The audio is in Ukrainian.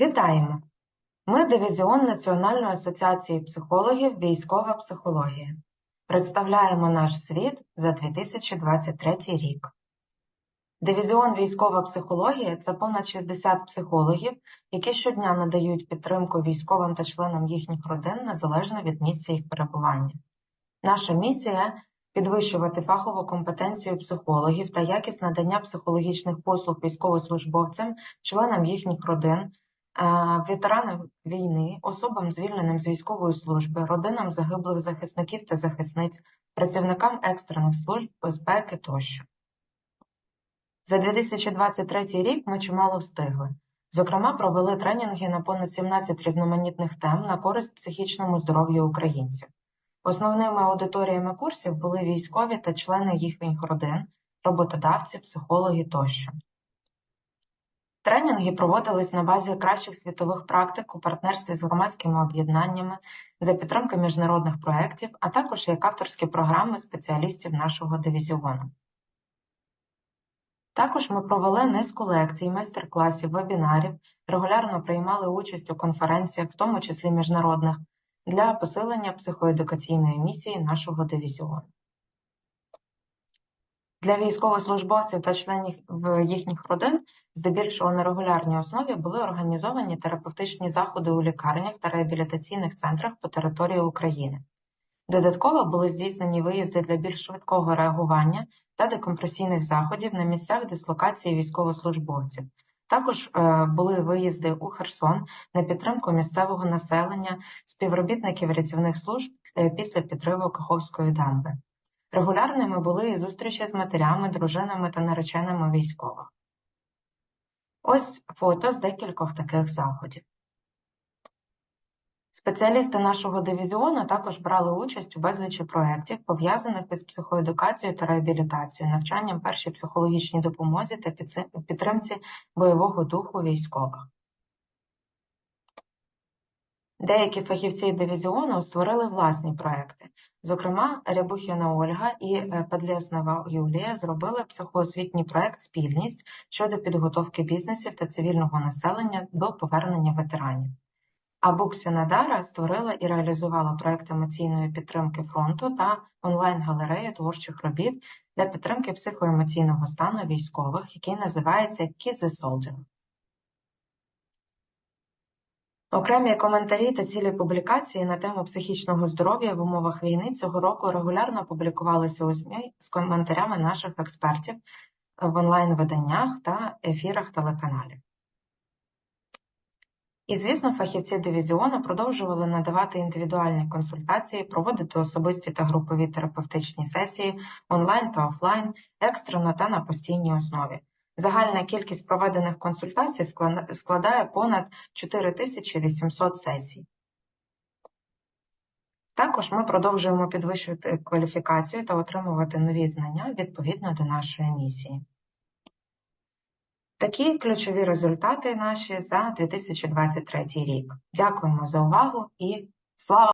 Вітаємо! Ми Дивізіон Національної асоціації психологів Військова психологія. Представляємо наш світ за 2023 рік. Дивізіон Військова психологія це понад 60 психологів, які щодня надають підтримку військовим та членам їхніх родин незалежно від місця їх перебування. Наша місія підвищувати фахову компетенцію психологів та якість надання психологічних послуг військовослужбовцям, членам їхніх родин, ветеранам війни, особам, звільненим з військової служби, родинам загиблих захисників та захисниць, працівникам екстрених служб безпеки тощо. За 2023 рік ми чимало встигли. Зокрема, провели тренінги на понад 17 різноманітних тем на користь психічному здоров'ю українців. Основними аудиторіями курсів були військові та члени їхніх родин, роботодавці, психологи тощо. Тренінги проводились на базі кращих світових практик у партнерстві з громадськими об'єднаннями за підтримки міжнародних проєктів, а також як авторські програми спеціалістів нашого дивізіону. Також ми провели низку лекцій, майстер-класів, вебінарів, регулярно приймали участь у конференціях, в тому числі міжнародних, для посилення психоедукаційної місії нашого дивізіону. Для військовослужбовців та членів їхніх родин здебільшого на регулярній основі були організовані терапевтичні заходи у лікарнях та реабілітаційних центрах по території України. Додатково були здійснені виїзди для більш швидкого реагування та декомпресійних заходів на місцях дислокації військовослужбовців. Також е, були виїзди у Херсон на підтримку місцевого населення, співробітників рятівних служб е, після підриву Каховської дамби. Регулярними були і зустрічі з матерями, дружинами та нареченими військових. Ось фото з декількох таких заходів. Спеціалісти нашого дивізіону також брали участь у безлічі проєктів, пов'язаних із психоедукацією та реабілітацією, навчанням першій психологічній допомозі та підтримці бойового духу військових. Деякі фахівці дивізіону створили власні проекти. Зокрема, Рябухіна Ольга і е, Падлєснова Юлія зробили психоосвітній проект Спільність щодо підготовки бізнесів та цивільного населення до повернення ветеранів. А Буксіна Дара створила і реалізувала проект емоційної підтримки фронту та онлайн-галерею творчих робіт для підтримки психоемоційного стану військових, який називається Kiss the. Окремі коментарі та цілі публікації на тему психічного здоров'я в умовах війни цього року регулярно публікувалися у ЗМІ з коментарями наших експертів в онлайн-виданнях та ефірах телеканалів. І, звісно, фахівці дивізіону продовжували надавати індивідуальні консультації, проводити особисті та групові терапевтичні сесії онлайн та офлайн, екстрено та на постійній основі. Загальна кількість проведених консультацій складає понад 4800 сесій. Також ми продовжуємо підвищувати кваліфікацію та отримувати нові знання відповідно до нашої місії. Такі ключові результати наші за 2023 рік. Дякуємо за увагу і слава!